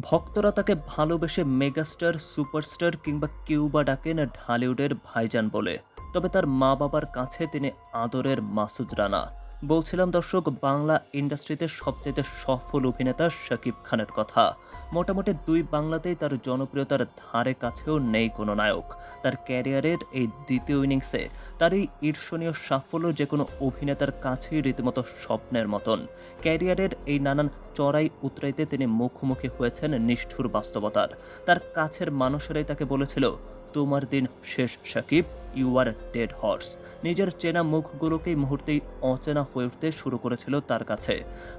ভক্তরা তাকে ভালোবেসে মেগাস্টার, সুপারস্টার কিংবা কিউবা ডাকেন ঢালিউডের ভাইজান বলে। তবে তার মা বাবার কাছে তিনি আদরের মাসুদ রানা। বলছিলাম দর্শক, বাংলা ইন্ডাস্ট্রিতে সবচেয়ে সফল অভিনেতা শাকিব খানের কথা। মোটামুটি দুই বাংলাতেই তার জনপ্রিয়তার ধারে কাছেও নেই কোনো নায়ক। তার ক্যারিয়ারের এই দ্বিতীয় ইনিংসে তার এই ঈর্ষণীয় সাফল্য যে কোনো অভিনেতার কাছেই রীতিমতো স্বপ্নের মতন। ক্যারিয়ারের এই নানান চড়াই উতরাইতে তিনি মুখোমুখি হয়েছেন নিষ্ঠুর বাস্তবতার। তার কাছের মানুষেরাই তাকে বলেছিল, তোমার দিন শেষ সাকিব ইউ ডেড হর্স। নিজের চেনা মুখগুলোকেই মুহূর্তেই অচেনা হয়ে উঠতে শুরু করেছিল তার কাছে।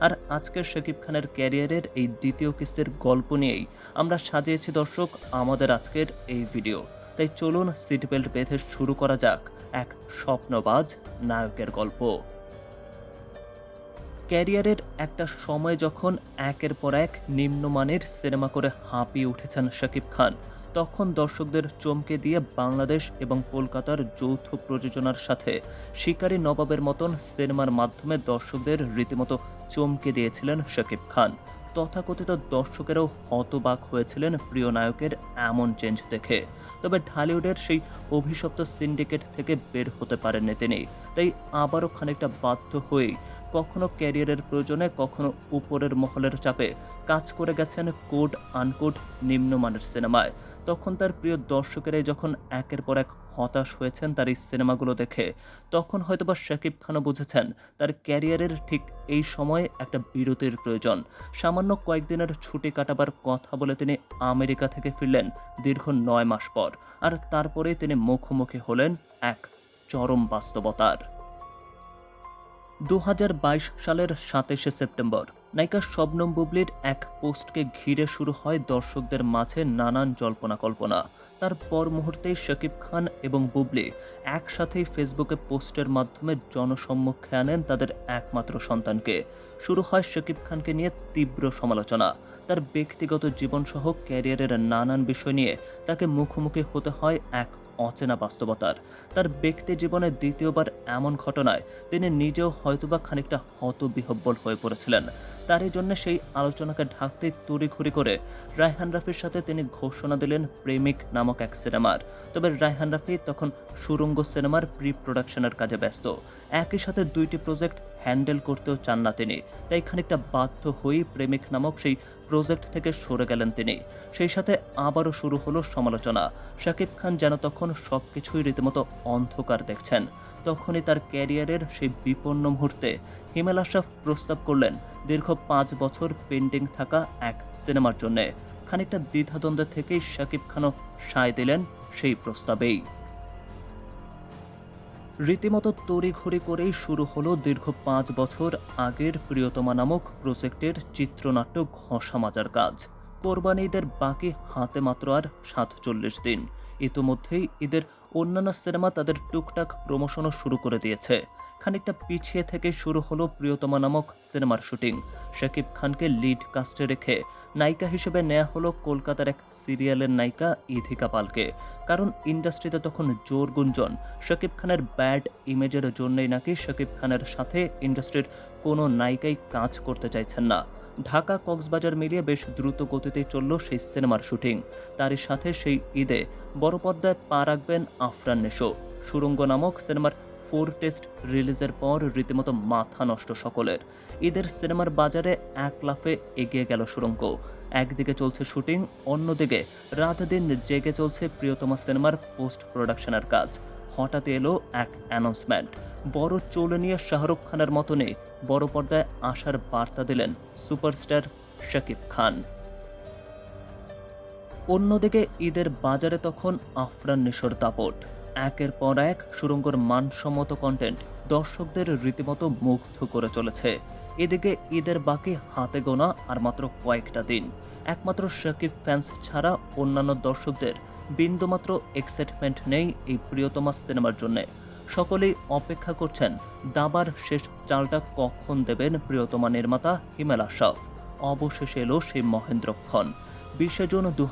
আর আজকের শাকিব খানের ক্যারিয়ারের এই দ্বিতীয় কিস্তির গল্প নিয়েই আমরা সাজিয়েছি দর্শক আমাদের আজকের এই ভিডিও। তাই চলুন সিট বেল্ট বেঁধে শুরু করা যাক এক স্বপ্নবাজ নায়কের গল্প। ক্যারিয়ারের একটা সময় যখন একের পর এক নিম্নমানের সিনেমা করে হাঁপিয়ে উঠেছেন শাকিব খান তখন দর্শকদের চমকে দিয়ে বাংলাদেশ এবং কলকাতার যৌথ প্রযোজনার সাথে শিকারী নবাবের মতন সিনেমার মাধ্যমে দর্শকদের রীতিমতো চমকে দিয়েছিলেন শাকিব খান। তথাকথিত দর্শকেরাও হতবাক হয়েছিলেন প্রিয় নায়কের এমন চেঞ্জ দেখে। তবে ঢালিউডের সেই অভিশপ্ত সিন্ডিকেট থেকে বের হতে পারেননি তিনি। তাই আবারও খানিকটা বাধ্য হয়েই কখনো ক্যারিয়ারের প্রয়োজনে, কখনো উপরের মহলের চাপে কাজ করে গেছেন কোড আনকোড নিম্নমানের সিনেমায়। তখন তার প্রিয় দর্শকেরাই যখন একের পর এক হতাশ হয়েছেন তার এই সিনেমাগুলো দেখে, তখন হয়তোবা শাকিব খানও বুঝেছেন তার ক্যারিয়ারের ঠিক এই সময়ে একটা বিরতির প্রয়োজন। সামান্য কয়েকদিনের ছুটি কাটাবার কথা বলে তিনি আমেরিকা থেকে ফিরলেন দীর্ঘ নয় মাস পর, আর তারপরেই তিনি মুখোমুখি হলেন এক চরম বাস্তবতার। দু হাজার বাইশ সালের সাতাশে সেপ্টেম্বর নায়িকা শবনম বুবলির এক পোস্টকে ঘিরে শুরু হয় দর্শকদের মাঝে নানান জল্পনা কল্পনা তার পর মুহূর্তেই শাকিব খান এবং বুবলি একসাথেই ফেসবুকে পোস্টের মাধ্যমে জনসম্মুখে আনেন তাদের একমাত্র সন্তানকে। শুরু হয় শাকিব খানকে নিয়ে তীব্র সমালোচনা। তার ব্যক্তিগত জীবনসহ ক্যারিয়ারের নানান বিষয় নিয়ে তাকে মুখোমুখি হতে হয় এক অচেনা বাস্তবতার। তার ব্যক্তি জীবনে দ্বিতীয়বার এমন ঘটনায় তিনি নিজেও হয়তোবা খানিকটা হতবিহব্বল হয়ে পড়েছিলেন। তারই জন্য সেই আলোচনাকে ঢাকতে তড়িঘড়ি করে রায়হান রাফির সাথে তিনি ঘোষণা দিলেন প্রেমিক নামক এক সিনেমার। তবে রায়হান রাফি তখন সুরঙ্গ সিনেমার প্রি প্রোডাকশনের কাজে ব্যস্ত। একই সাথে দুইটি প্রজেক্ট হ্যান্ডেল করতেও চান না তিনি। তাই খানিকটা বাধ্য হয়েই প্রেমিক নামক সেই প্রজেক্ট থেকে সরে গেলেন তিনি। সেই সাথে আবারও শুরু হলো সমালোচনা। শাকিব খান যেন তখন সবকিছুই রীতিমতো অন্ধকার দেখছেন। তখনই তার ক্যারিয়ারের সেই বিপন্ন মুহূর্তে হিমেল আশরাফ প্রস্তাব করলেন দীর্ঘ পাঁচ বছর পেন্ডিং থাকা এক সিনেমার জন্যে। খানিকটা দ্বিধাদ্বন্দ্ব থেকেই শাকিব খানও সায় দিলেন সেই প্রস্তাবেই। রীতিমতো তড়িঘড়ি করেই শুরু হলো দীর্ঘ পাঁচ বছর আগের প্রিয়তমা নামক প্রজেক্টের চিত্রনাট্য ঘষা মাজার কাজ। কোরবানি ঈদের বাকি হাতে মাত্র আর সাতচল্লিশ দিন। ইতোমধ্যেই ঈদের অন্যান্য সিনেমা তাদের টুকটাক প্রমোশনও শুরু করে দিয়েছে। খানিকটা পিছিয়ে থেকে শুরু হলো প্রিয়তমা নামক সিনেমার শুটিং শাকিব খানকে লিড কাস্টে রেখে নায়িকা হিসেবে নেওয়া হলো কলকাতার এক সিরিয়ালের নায়িকা ইথিকা পালকে কারণ ইন্ডাস্ট্রিতে তখন জোর গুঞ্জন। শাকিব খানের ব্যাড ইমেজের জন্যই নাকি শাকিব খানের সাথে ইন্ডাস্ট্রির কোনো নায়িকাই কাজ করতে চাইছেন না। ঢাকা কক্সবাজার মিলিয়ে বেশ দ্রুত গতিতে চলল সেই সিনেমার শুটিং। তারই সাথে সেই ঈদে বড় পর্দায় পা রাখবেন আফরান নেশো সুরঙ্গ নামক সিনেমার ফোর টেস্ট রিলিজের পর রীতিমতো মাথা নষ্ট সকলের। ঈদের সিনেমার বাজারে এক লাফে এগিয়ে গেল সুরঙ্গ। একদিকে চলছে শুটিং, অন্যদিকে রাত দিন জেগে চলছে প্রিয়তমা সিনেমার পোস্ট প্রোডাকশনের কাজ। হঠাৎ এলো এক অ্যানাউন্সমেন্ট। বড় চলে নিয়ে শাহরুখ খানের মতনই বড় পর্দায় আসার বার্তা দিলেন সুপারস্টার শাকিব খান। অন্যদিকে ঈদের বাজারে তখন আফরান নিশোর দাপট। একের পর এক সুরঙ্গর মানসম্মত কন্টেন্ট দর্শকদের রীতিমতো মুগ্ধ করে চলেছে। এদিকে ঈদের বাকি হাতে গোনা আর মাত্র কয়েকটা দিন। একমাত্র শাকিব ফ্যান্স ছাড়া অন্যান্য দর্শকদের বিন্দুমাত্র এক্সাইটমেন্ট নেই এই প্রিয়তমা সিনেমার জন্য। সকলেই অপেক্ষা করছেন। দাবার শেষ চালটা কখন দেবেন প্রিয়তমা নির্মাতা হিমেল আশরাফ? অবশেষে এলো সেই মহেন্দ্রক্ষণ বিশে জুন দু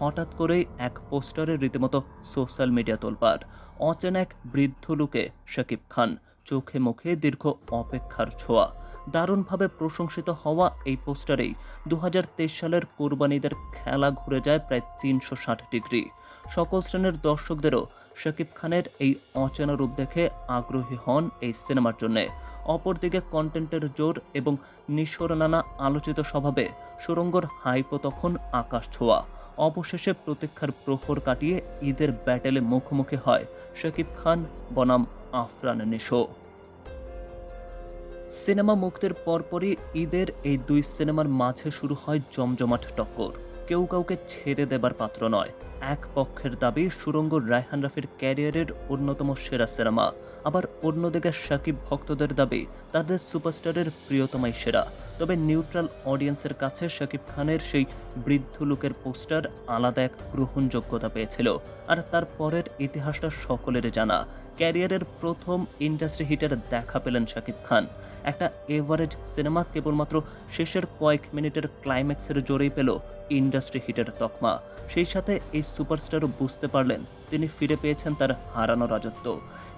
হঠাৎ করেই এক পোস্টারে রীতিমতো সোশ্যাল মিডিয়া তোলপাড়। অচেনা এক বৃদ্ধ লোকে শাকিব খান। চোখে মুখে দীর্ঘ অপেক্ষার ছোঁয়া। দারুণভাবে প্রশংসিত হওয়া এই পোস্টারেই দু হাজার তেইশ সালের কোরবানিদের খেলা ঘুরে যায় প্রায় তিনশো ষাট ডিগ্রি। সকল শ্রেণির দর্শকদেরও শাকিব খানের এই অচেনা রূপ দেখে আগ্রহী হন এই সিনেমার জন্যে। অপরদিকে কন্টেন্টের জোর এবং নিশোর নানা আলোচিত স্বভাবে সুরঙ্গর হাইপো তখন আকাশ ছোঁয়া। অবশেষে প্রতীক্ষার প্রহর কাটিয়ে ঈদের ব্যাটেলে মুখোমুখি হয় শাকিব খান বনাম আফরান নিশো। সিনেমা মুক্তির পরপরই ঈদের এই দুই সিনেমার মাঝে শুরু হয় জমজমাট টক্কর। কেউ কাউকে ছেড়ে দেবার পাত্র নয়। এক পক্ষের দাবি সুরঙ্গ রায়হান রাফির ক্যারিয়ারের অন্যতম সেরা সিনেমা। আবার অন্যদিকে সাকিব ভক্তদের দাবি, তাদের সুপারস্টারের প্রিয়তমাই সেরা। তবে নিউট্রাল অডিয়েন্সের কাছে শাকিব খানের সেই বৃদ্ধ লোকের পোস্টার আলাদা এক গ্রহণযোগ্যতা পেয়েছিল। আর তার পরের ইতিহাসটা সকলের জানা। ক্যারিয়ারের প্রথম ইন্ডাস্ট্রি হিটের দেখা পেলেন শাকিব খান। একটা এভারেজ সিনেমা কেবলমাত্র শেষের কয়েক মিনিটের ক্লাইম্যাক্সের জোরেই পেল ইন্ডাস্ট্রি হিটের তকমা। সেই সাথে এই সুপারস্টারও বুঝতে পারলেন তিনি ফিরে পেয়েছেন তার হারানো রাজত্ব।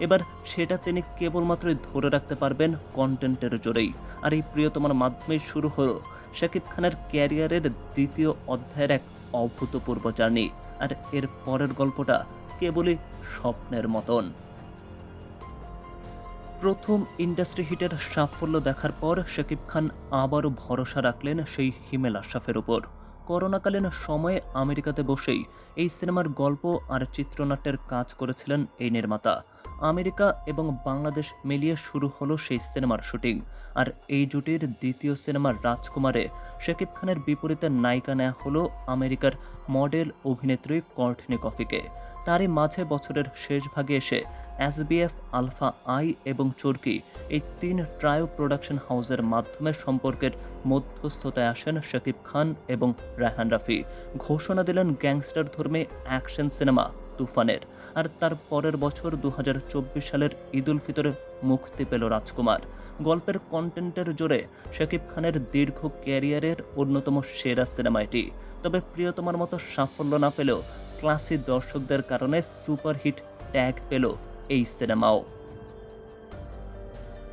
এবার সেটা তিনি কেবলমাত্রই ধরে রাখতে পারবেন কন্টেন্টের জোরেই। আর এই প্রিয়তমার মাধ্যমে শুরু হলো শাকিব খানের ক্যারিয়ারের দ্বিতীয় অধ্যায়ের এক অভূতপূর্ব জার্নি। আর এর পরের গল্পটা কেবলই স্বপ্নের মতন। প্রথম ইন্ডাস্ট্রি হিটের সাফল্য দেখার পর শাকিব খান আবারও ভরসা রাখলেন সেই হিমেল আশরাফের উপর। করোনাকালীন সময়ে আমেরিকাতে বসেই এই সিনেমার গল্প আর চিত্রনাট্যের কাজ করেছিলেন এই নির্মাতা। আমেরিকা এবং বাংলাদেশ মিলিয়ে শুরু হলো সেই সিনেমার শুটিং। আর এই জুটির দ্বিতীয় সিনেমার রাজকুমারে শাকিব খানের বিপরীতে নায়িকা নেওয়া হলো আমেরিকার মডেল অভিনেত্রী কর্টনি কফিকে। তারই মাঝে বছরের শেষ ভাগে এসে এসবিএফ, আলফা আই এবং চরকি এই তিন ট্রায়ো প্রোডাকশন হাউসের মাধ্যমে সম্পর্কের মধ্যস্থতায় আসেন শাকিব খান এবং রায়হান রাফি। ঘোষণা দিলেন গ্যাংস্টার ধর্মে অ্যাকশন সিনেমা তুফানের। আর তার পরের বছর দু হাজার চব্বিশ সালের ঈদ উল ফিতরে মুক্তি পেল রাজকুমার। গল্পের কন্টেন্টের জোরে শাকিব খানের দীর্ঘ ক্যারিয়ারের অন্যতম সেরা সিনেমা এটি। তবে প্রিয়তমার মতো সাফল্য না পেলেও ক্লাসি দর্শকদের কারণে সুপারহিট ট্যাগ পেল এই সিনেমাও।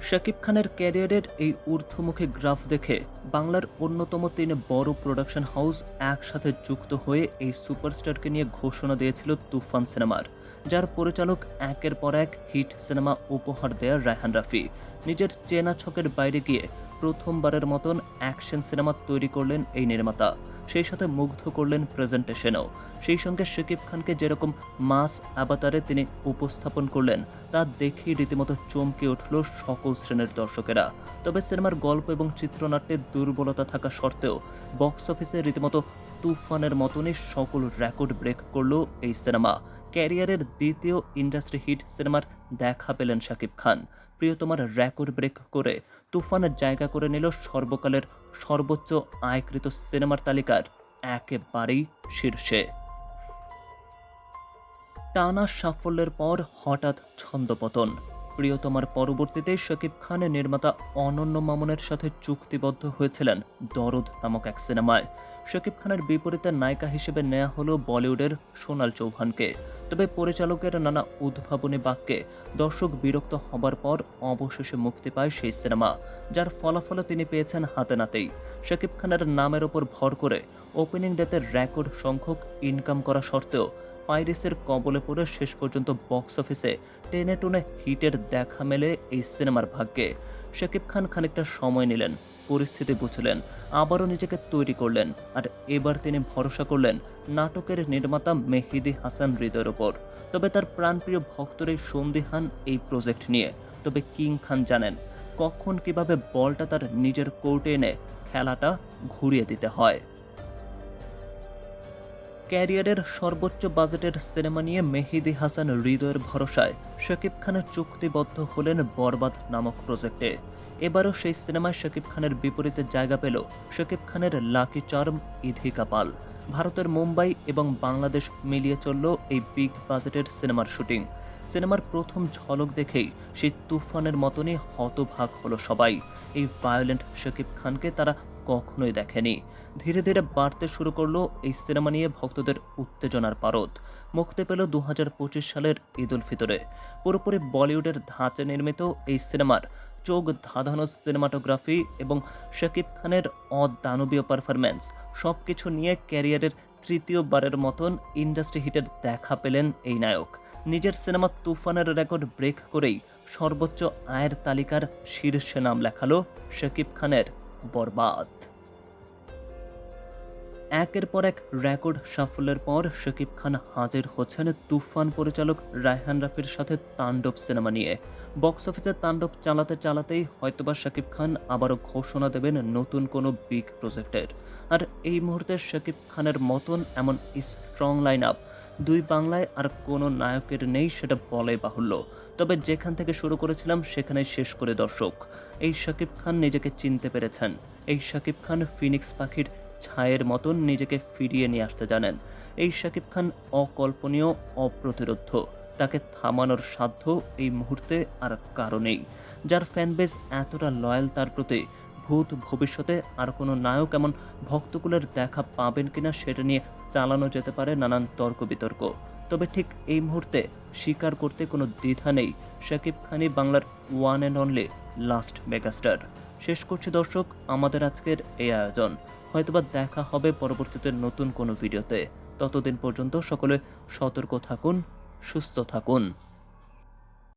শাকিব খানের ক্যারিয়ারের এই ঊর্ধ্বমুখী গ্রাফ দেখে বাংলার অন্যতম তিন বড় প্রোডাকশন হাউস একসাথে যুক্ত হয়ে এই সুপারস্টারকে নিয়ে ঘোষণা দিয়েছিল তুফান সিনেমার, যার পরিচালক একের পর এক হিট সিনেমা উপহার দেয় রায়হান রাফি। নিজের চেনা ছকের বাইরে গিয়ে প্রথমবারের মতন অ্যাকশন সিনেমা তৈরি করলেন এই নির্মাতা। সেই সাথে মুগ্ধ করলেন প্রেজেন্টেশনও সেই সঙ্গে শাকিব খানকে যেরকম মাস আবাতারে তিনি উপস্থাপন করলেন, তা দেখেই রীতিমতো চমকে উঠল সকল শ্রেণির দর্শকেরা। তবে সিনেমার গল্প এবং চিত্রনাট্যে দুর্বলতা থাকা সত্ত্বেও বক্স অফিসে রীতিমতো তুফানের মতনই সকল রেকর্ড ব্রেক করল এই সিনেমা। ক্যারিয়ারের দ্বিতীয় ইন্ডাস্ট্রি হিট সিনেমার দেখা পেলেন শাকিব খান। প্রিয়তমার রেকর্ড ব্রেক করে তুফানের জায়গা করে নিল সর্বকালের সর্বোচ্চ আয়কৃত সিনেমার তালিকার একেবারেই শীর্ষে। টানা সাফল্যের পর হঠাৎ ছন্দপতন। প্রিয়তমার পরবর্তীতে শাকিব খান নির্মাতা অনন্য মামুনের সাথে চুক্তিবদ্ধ হয়েছিলেন দরদ নামক এক সিনেমায়। শাকিব খানের বিপরীতে নায়িকা হিসেবে নেওয়া হলো বলিউডের সোনাল চৌহানকে। তবে পরিচালকের নানা উদ্ভাবনী বাক্যে দর্শক বিরক্ত হবার পর অবশেষে মুক্তি পায় সেই সিনেমা, যার ফলাফলও তিনি পেয়েছেন হাতে নাতেই। শাকিব খানের নামের ওপর ভর করে ওপেনিং ডেতে রেকর্ড সংখ্যক ইনকাম করা সত্ত্বেও পাইরেসের কবলে পড়ে শেষ পর্যন্ত বক্স অফিসে টেনে টুনে হিটের দেখা মেলে এই সিনেমার ভাগ্যে। শাকিব খান খানিকটা সময় নিলেন, পরিস্থিতি বুঝলেন, আবারও নিজেকে তৈরি করলেন আর এবার তিনি ভরসা করলেন নাটকের নির্মাতা মেহিদি হাসান হৃদয়ের ওপর। তবে তার প্রাণপ্রিয় ভক্তর এই সন্দিহান এই প্রজেক্ট নিয়ে। তবে কিং খান জানেন, কখন কীভাবে বলটা তার নিজের কোর্টে এনে খেলাটা ঘুরিয়ে দিতে হয়। ক্যারিয়ারের সর্বোচ্চ বাজেটের সিনেমা নিয়ে মেহেদি হাসান হৃদয়ের ভরসায় শাকিব খানের চুক্তিবদ্ধ হলেন বরবাদ নামক প্রজেক্টে। এবারও সেই সিনেমায় শাকিব খানের বিপরীতে জায়গা পেল শাকিব খানের লাকি চার্ম ইধি কাপাল। ভারতের মুম্বাই এবং বাংলাদেশ মিলিয়ে চলল এই বিগ বাজেটের সিনেমার শুটিং। সিনেমার প্রথম ঝলক দেখেই সেই তুফানের মতনই হতভাগ হলো সবাই। এই ভায়োলেন্ট শাকিব খানকে তারা কখনোই দেখেনি। ধীরে ধীরে বাড়তে শুরু করল এই সিনেমা নিয়ে ভক্তদের উত্তেজনার পারদ। মুক্তি পেল দু পঁচিশ সালের ঈদ উল ফিতরে। পুরোপুরি বলিউডের ধাঁচে নির্মিত এই সিনেমার চোখ ধাঁধানো সিনেমাটোগ্রাফি এবং শাকিব খানের অদানবীয় পারফরম্যান্স সব কিছু নিয়ে ক্যারিয়ারের তৃতীয়বারের মতন ইন্ডাস্ট্রি হিটের দেখা পেলেন এই নায়ক। নিজের সিনেমা তুফানের রেকর্ড ব্রেক করেই সর্বোচ্চ আয়ের তালিকার শীর্ষে নাম লেখালো শাকিব খানের বরবাদ। একের পর এক রেকর্ড সাফল্যের পর শাকিব খান হাজির হচ্ছেন তুফান পরিচালক রায়হান রাফির সাথে তাণ্ডব সিনেমা নিয়ে। বক্স অফিসে তাণ্ডব চালাতে চালাতেই হয়তোবা শাকিব খান আবারও ঘোষণা দেবেন নতুন কোনো বিগ প্রজেক্টের। আর এই মুহূর্তে শাকিব খানের মতন এমন স্ট্রং লাইন আপ দুই বাংলায় আর কোনো নায়কের নেই সেটা বলে বাহুল্য। তবে যেখান থেকে শুরু করেছিলাম সেখানে শেষ করে দর্শক। এই শাকিব খান নিজেকে চিনতে পেরেছেন। এই শাকিব খান ফিনিক্স পাখির ছায়ের মতন নিজেকে ফিরিয়ে নিয়ে আসতে জানেন। এই শাকিব খান অকল্পনীয়, অপ্রতিরোধ্য। তাকে থামানোর সাধ্য এই মুহূর্তে আর কারও নেই। যার ফ্যানবেস এতটা লয়াল তার প্রতি, ভূত ভবিষ্যতে আর কোনো নায়ক এমন ভক্তকুলের দেখা পাবেন কিনা সেটা নিয়ে চালানো যেতে পারে নানান তর্ক বিতর্ক তবে ঠিক এই মুহূর্তে স্বীকার করতে কোনো দ্বিধা নেই শাকিব খানই বাংলার one and only last megastar শেষ করছি দর্শক, আমাদের আজকের এই আয়োজন। হয়তোবা দেখা হবে পরবর্তীতে নতুন কোনো ভিডিওতে। ততদিন পর্যন্ত সকলে সতর্ক থাকুন সুস্থ থাকুন।